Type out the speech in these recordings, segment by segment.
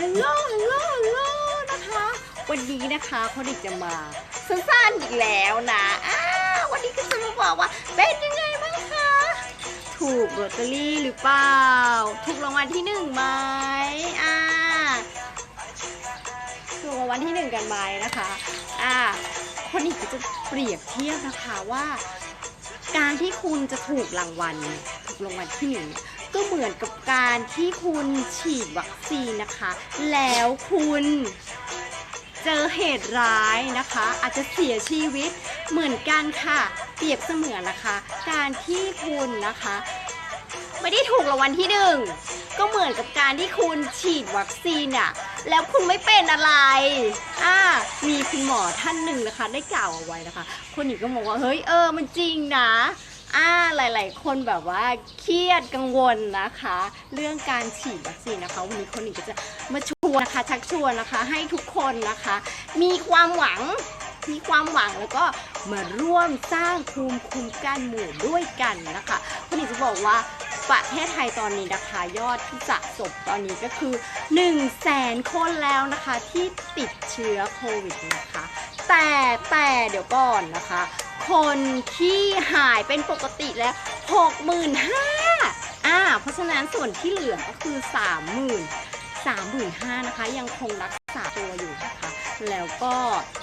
ฮัลโหลฮัลโหลฮัลโหลนะคะ วันนี้นะคะเขาเด็กจะมาสั้นๆอีกแล้วนะอ้าววันนี้ก็จะมาบอกว่าเป็นยังไงบ้างคะ ถูกลอตเตอรี่หรือเปล่า ถูกรางวัลที่หนึ่งไหมอ่าถูกรางวัลที่หนึ่งกันไหมนะคะอ่าคนนี้ก็จะเปรียบเทียบนะคะว่า การที่คุณจะถูกรางวัลถูกรางวัลที่หนึ่ง ก็เหมือนกับการที่คุณฉีดวัคซีนนะคะ แล้วคุณเจอเหตุร้ายนะคะ อาจจะเสียชีวิตเหมือนกันค่ะ เปรียบเสมือนนะคะ การที่คุณนะคะไม่ได้ถูกรางวัลที่หนึ่งก็เหมือนกับการที่คุณฉีดวัคซีนอะแล้วคุณไม่เป็นอะไรอ่ามีคุณหมอท่านหนึ่งนะคะ ได้กล่าวเอาไว้นะคะ คนหญิงก็บอกว่าเฮ้ยเออมันจริงนะ อ่าหลาย ๆ คนแบบว่าเครียดกังวลนะคะ เรื่องการฉีดวัคซีนนะคะ วันนี้คนหญิงก็จะมาชวนนะคะชักชวนนะคะให้ทุกคนนะคะ มีความหวังมีความหวังแล้วก็มาร่วมสร้างภูมิคุ้มกันหมู่ด้วยกันนะคะคนหญิงจะบอกว่าประเทศไทยตอนนี้นะคะยอดที่สะสมตอนนี้ก็คือ 1 0 0 0 0แสนคนแล้วนะคะที่ติดเชื้อโควิดนะคะ แต่แต่เดี๋ยวก่อนนะคะ คนที่หายเป็นปกติแล้ว 65,000อ่า เพราะฉะนั้นส่วนที่เหลือก็คือ 30,000 35,000นะคะ ยังคงรักษาตัวอยู่นะคะ แล้วก็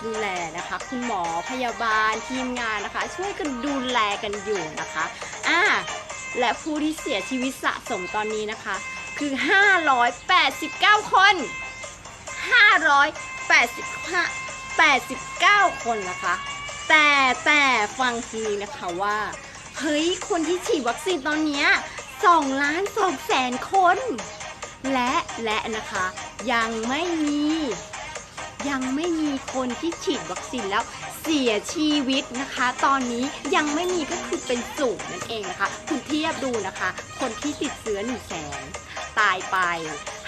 ดูแลนะคะ คุณหมอพยาบาลทีมงานนะคะ ช่วยกันดูแลกันอยู่นะคะ อ่า และผู้ที่เสียชีวิตสะสมตอนนี้นะคะ คือ 589 คน 585 89 คนนะคะ แต่แต่ฟังทีนี้นะคะว่า เฮ้ย คนที่ฉีดวัคซีนตอนเนี้ย2ล้าน2แสนคน และและนะคะ ยังไม่มี ยังไม่มีคนที่ฉีดวัคซีนแล้วเสียชีวิตนะคะ ตอนนี้ยังไม่มีก็คือเป็นศูนย์นั่นเองนะคะ คุณเทียบดูนะคะ คนที่ติดเชื้อ1 0 0 0 0แสนตายไป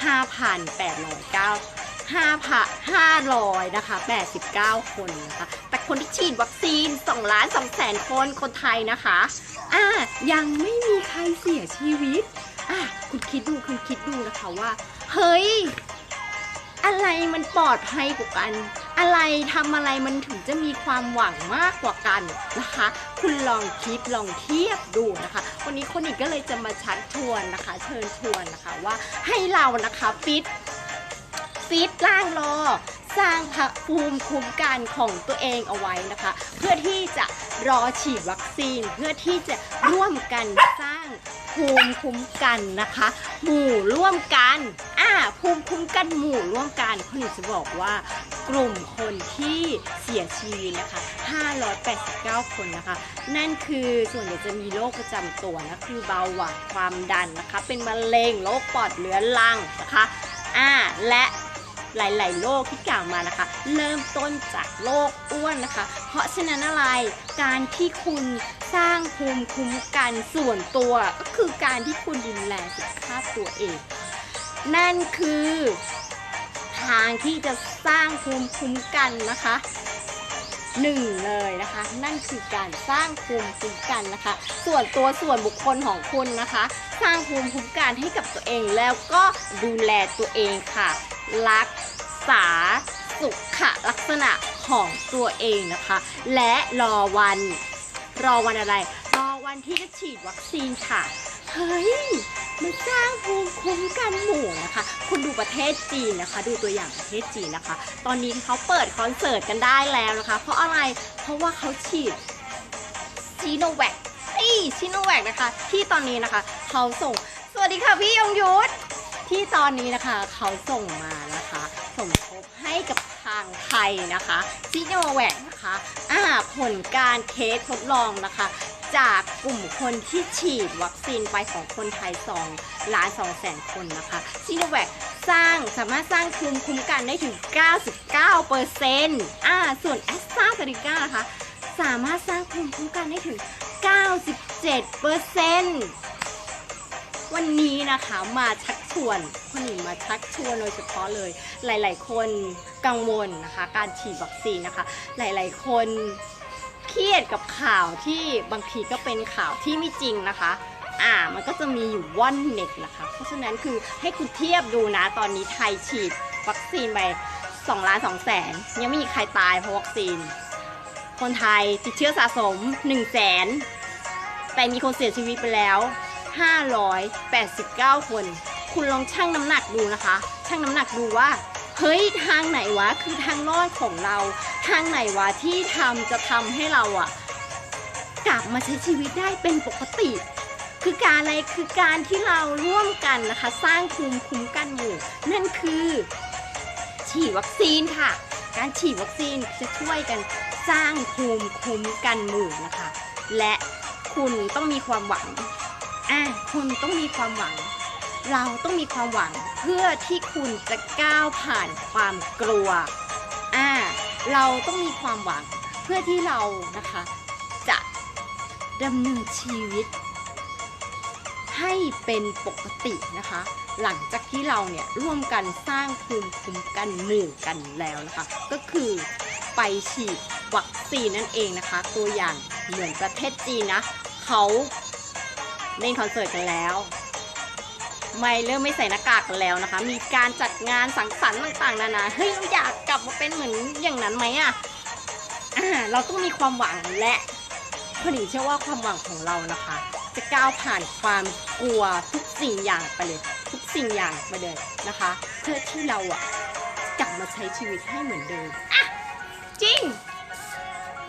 5,809 5,500นะคะ89 คนนะคะ คนที่ฉีดวัคซีน2ล้าน2แสนคนคนไทยนะคะ อ่า ยังไม่มีใครเสียชีวิต อะคุณคิดดูคุณคิดดูนะคะว่า เฮ้ย อะไรมันปลอดภัยกว่ากัน อะไรทำอะไรมันถึงจะมีความหวังมากกว่ากันนะคะ คุณลองคิดลองเทียบดูนะคะ วันนี้คนอีกก็เลยจะมาชักชวนนะคะ เชิญชวนนะคะว่าให้เรานะคะฟิตฟิตร่างรอ สร้างภูมิคุ้มกันของตัวเองเอาไว้นะคะ เพื่อที่จะรอฉีดวัคซีน เพื่อที่จะร่วมกันสร้างภูมิคุ้มกันนะคะ หมู่ร่วมกันอ่าภูมิคุ้มกันหมู่ร่วมกันคุณหนูจะบอกว่ากลุ่มคนที่เสียชีวิตนะคะ 589 คนนะคะ นั่นคือส่วนใหญ่จะมีโรคประจำตัวนะคือเบาหวานความดันนะคะ เป็นมะเร็งโรคปอดเรื้อรังนะคะอ่าและ หลาย ๆ โรคที่กล่าวมานะคะ เริ่มต้นจากโรคอ้วนนะคะ เพราะฉะนั้นอะไรการที่คุณสร้างภูมิคุ้มกันส่วนตัว ก็คือการที่คุณดูแลสุขภาพตัวเอง นั่นคือทางที่จะสร้างภูมิคุ้มกันนะคะหนึ่งเลยนะคะ นั่นคือการสร้างภูมิคุ้มกันนะคะ ส่วนตัวส่วนบุคคลของคุณนะคะ สร้างภูมิคุ้มกันให้กับตัวเองแล้วก็ดูแลตัวเองค่ะ รักษาสุขลักษณะของตัวเองนะคะ และรอวัน รอวันอะไร รอวันที่จะฉีดวัคซีนค่ะ เฮ้ยมันสร้างภูมิคุ้มกันหมู่นะคะ คุณดูประเทศจีนนะคะ ดูตัวอย่างประเทศจีนนะคะ ตอนนี้เขาเปิดคอนเสิร์ตกันได้แล้วนะคะ เพราะอะไร เพราะว่าเขาฉีดซีโนแวค นี่ซีโนแวคนะคะ ที่ตอนนี้นะคะ เขาส่ง สวัสดีค่ะพี่ยงยุทธที่ตอนนี้นะคะ เขาส่งมานะคะ สมทบให้กับทางไทยนะคะซิโนแวคนะคะอ่าผลการเทสทดลองนะคะ จากกลุ่มคนที่ฉีดวัคซีนไปของคนไทย 2 ล้าน2แสนคนนะคะซิโนแวคสร้างสามารถสร้างภูมิคุ้มกันได้ถึง 99เปอร์เซ็นต์อ่าส่วนแอสตราเซเนกานะคะสามารถสร้างภูมิคุ้มกันได้ถึง 97เปอร์เซ็นต์วันนี้นะคะมาชักชวนคนหนึ่งมาชักชวนโดยเฉพาะเลย หลาย ๆ คนกังวลนะคะ การฉีดวัคซีนนะคะ หลาย ๆ คนเครียดกับข่าวที่บางทีก็เป็นข่าวที่ไม่จริงนะคะอ่ามันก็จะมีอยู่ว่อนเน็กแหละคะ เพราะฉะนั้นคือให้คุณเทียบดูนะ ตอนนี้ไทยฉีดวัคซีนไป2ล้าน2แสนยังไม่มีใครตายเพราะวัคซีน คนไทยติดเชื้อสะสม1แสนแต่มีคนเสียชีวิตไปแล้ว 589 คน คุณลองชั่งน้ำหนักดูนะคะ ชั่งน้ำหนักดูว่าเฮ้ยทางไหนวะคือทางรอดของเรา ทางไหนวะที่ทำจะทำให้เราอะกลับมาใช้ชีวิตได้เป็นปกติ คือการอะไรคือการที่เราร่วมกันนะคะ สร้างภูมิคุ้มกันหมู่นั่นคือ ฉีดวัคซีนค่ะ การฉีดวัคซีนจะช่วยกันสร้างภูมิคุ้มกันหมู่นะคะ และคุณต้องมีความหวังอะคุณต้องมีความหวัง เราต้องมีความหวังเพื่อที่คุณจะก้าวผ่านความกลัวอ่าเราต้องมีความหวังเพื่อที่เรานะคะ จะดำเนินชีวิต ให้เป็นปกตินะคะ หลังจากที่เราเนี่ยร่วมกันสร้างภูมิคุ้มกันหมู่กันแล้วนะคะ ก็คือไปฉีดวัคซีนนั่นเองนะคะ ตัวอย่างเหมือนประเทศจีนนะเขาเล่นคอนเสิร์ตกันแล้วไม่เริ่มไม่ใส่หน้ากากกันแล้วนะคะ มีการจัดงานสังสรรค์ต่างๆนานาเฮ้ยเราอยากกลับมาเป็นเหมือนอย่างนั้นไหมอะอ่าเราต้องมีความหวังและคนหญิงเชื่อว่าความหวังของเรานะคะ จะก้าวผ่านความกลัวทุกสิ่งอย่างไปเลย สิ่งอย่างไปเลยนะคะ เพื่อที่เราอะกลับมาใช้ชีวิตให้เหมือนเดิมอะจริง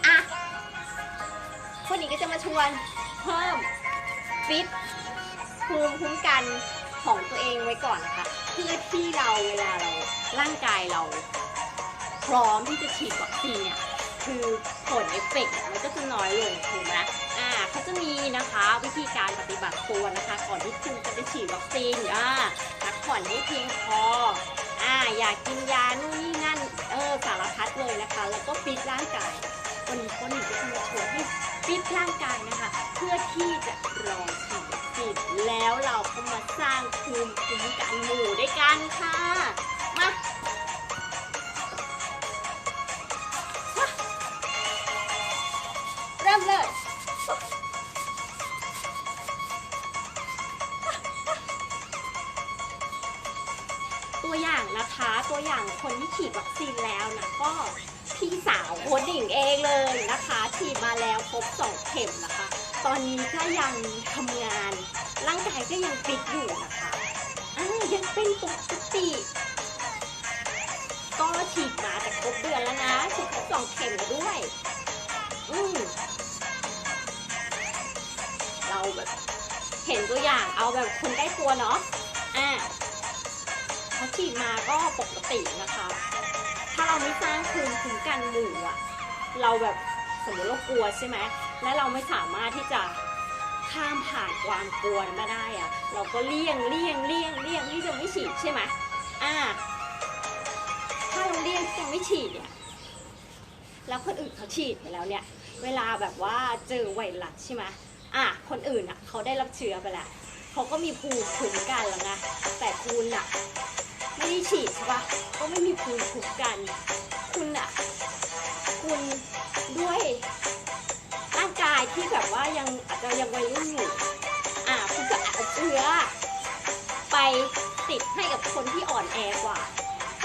อะคนหญิงก็จะมาชวนเพิ่มฟิตภูมิคุ้มกันของตัวเองไว้ก่อนนะคะเพื่อที่เราเวลาเราร่างกายเรา พร้อมที่จะฉีดวัคซีนเนี่ยคือผลเอฟเฟกต์เนี่ยมันก็จะน้อยลงถูกไหม จะมีนะคะวิธีการปฏิบัติตัวนะคะ ก่อนที่คุณจะไปฉีดวัคซีนอ่าพักผ่อนให้เพียงพออ่าอยากกินยานู่นนี่นั่นเออสารพัดเลยนะคะ แล้วก็ฟิตร่างกายวันนี้ก็หนึ่งจะมาชวนให้ฟิตร่างกายนะคะ เพื่อที่จะรอฉีดวัคซีนแล้วเราก็มาสร้างภูมิคุ้มกันหมู่ด้วยกันค่ะ ตัวอย่างคนที่ฉีดวัคซีนแล้วนะก็พี่สาวโคดิ่งเองเลยนะคะฉีดมาแล้วครบสองเข็มนะคะ ตอนนี้ก็ยังทำงาน ร่างกายก็ยังฟิตอยู่นะคะอ่ายังเป็นปกติก็ฉีดมาแต่ครบเดือนแล้วนะฉีดครบสองเข็มแล้วด้วย อืมเราแบบเห็นตัวอย่างเอาแบบคนใกล้ตัวเนาะอ่า เขาฉีดมาก็ปกตินะคะ ถ้าเราไม่สร้างภูมิคุ้มกันหมู่อะเราแบบสมมติเรากลัวใช่ไหมและเราไม่สามารถที่จะข้ามผ่านความกลัวมาได้อะเราก็เลี่ยงเลี่ยงเลี่ยงเลี่ยงที่จะไม่ฉีดใช่ไหมอ่าถ้าเราเลี่ยงที่จะไม่ฉีดเนี่ยแล้วคนอื่นเขาฉีดไปแล้วเนี่ย เวลาแบบว่าเจอไวรัสใช่ไหมอะคนอื่นอะเขาได้รับเชื้อไปแล้วเขาก็มีภูมิคุ้มกันแล้วไงแต่คุณอะ ไม่ได้ฉีดใช่ปะก็ไม่มีภูมิคุ้มกัน คุณอะคุณด้วยร่างกายที่แบบว่ายังอาจจะยังวัยรุ่นอยู่อะคุณก็อาจจะเชื้อไปติดให้กับคนที่อ่อนแอกว่า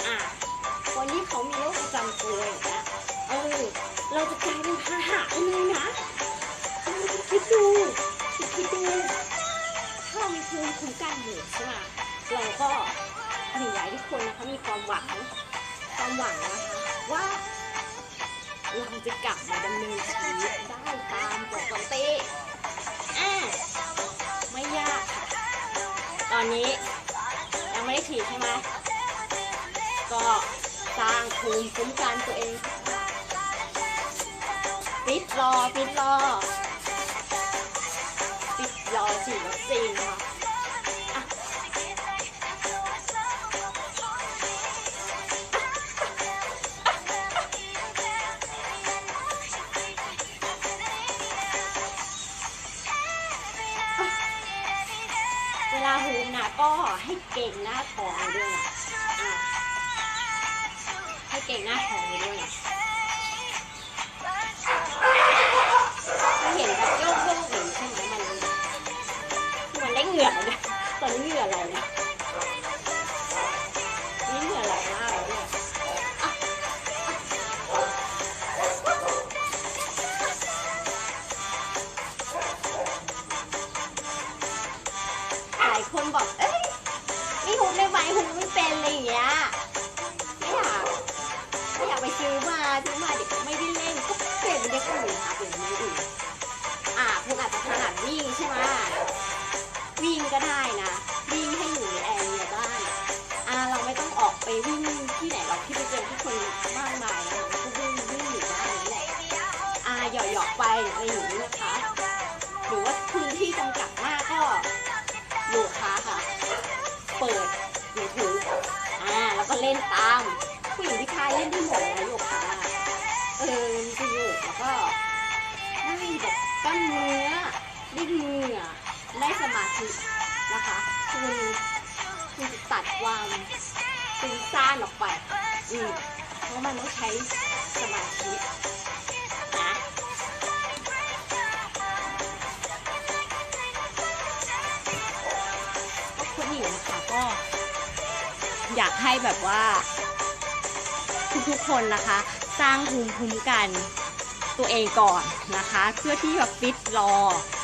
อะคนที่เขามีโรคประจำตัวอย่างเงี้ยเออเราจะกลายเป็นพาหะไปเลยนะคิดดูคิดดูถ้าเรามีภูมิคุ้มกันหมู่ใช่ไหมเราก็ หนึ่งอยากให้ทุกคนนะคะมีความหวังความหวังนะคะว่าเราจะกลับมาดำเนินชีวิตได้ตามปกติอ่าไม่ยากค่ะตอนนี้ยังไม่ได้ฉีดใช่ไหมก็สร้างภูมิคุ้มกันตัวเองปิดรอปิดรอปิดรอฉีดวัคซีนนะคะอะ เวลาฮูมนะก็ให้เก่งหน้าท้องด้วยนะให้เก่งหน้าท้องด้วยนะเห็นแบบโยกโยกเห็นใช่ไหมมันมันได้เหงื่อเลยตอนนี้เหงื่ออะไรเนี่ย อะไรอย่างนี้นะคะ หรือว่าพื้นที่จำกัดมากก็โยคะค่ะ เปิด YouTube อ่าแล้วก็เล่นตามผู้หญิงที่ชายเล่นได้หมดนะโยคะเออมีประโยชน์แล้วก็ได้แบบกล้ามเนื้อได้เหงื่อได้สมาธินะคะคุณคุณตัดความตึงซ่านออกไปอืมเพราะมันต้องใช้สมาธิ ก็คุณหญิงนะคะก็ อยากให้แบบว่า ทุกๆคนนะคะ สร้างภูมิคุ้มกันตัวเองก่อนนะคะ เพื่อที่แบบฟิตรอ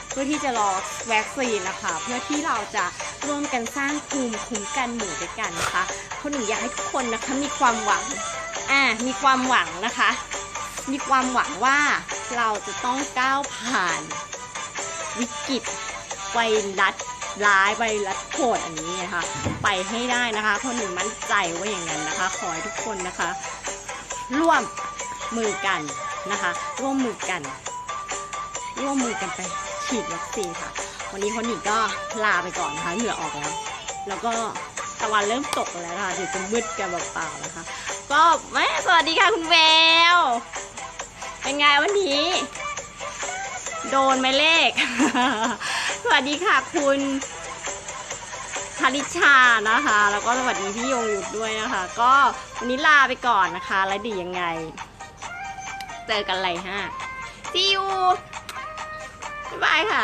เพื่อที่จะรอวัคซีนนะคะ เพื่อที่เราจะร่วมกันสร้างภูมิคุ้มกันหมู่ด้วยกันนะคะคนหนึ่งอยากให้ทุกคนนะคะมีความหวังอ่ามีความหวังนะคะ มีความหวังว่าเราจะต้องก้าวผ่านวิกฤตไวรัส ร้ายไวรัสโหดอันนี้นะคะ ไปให้ได้นะคะคนหนึ่งมั่นใจว่าอย่างนั้นนะคะ ขอให้ทุกคนนะคะ ร่วมมือกันนะคะ ร่วมมือกัน ร่วมมือกันไปฉีดวัคซีนค่ะ วันนี้คนหนึ่งก็ลาไปก่อนนะคะเหงื่อออกแล้วแล้วก็ตะวันเริ่มตกแล้วค่ะเดี๋ยวจะมืดกันเปล่าๆนะคะ ก็แม่สวัสดีค่ะคุณแววเป็นไงวันนี้ โดนไหมเลข สวัสดีค่ะคุณธริชานะคะ แล้วก็สวัสดีพี่ยงยุทด้วยนะคะ ก็วันนี้ลาไปก่อนนะคะ แล้วดียังไง เจอกันเลยฮะซีอูบ๊ายบายค่ะ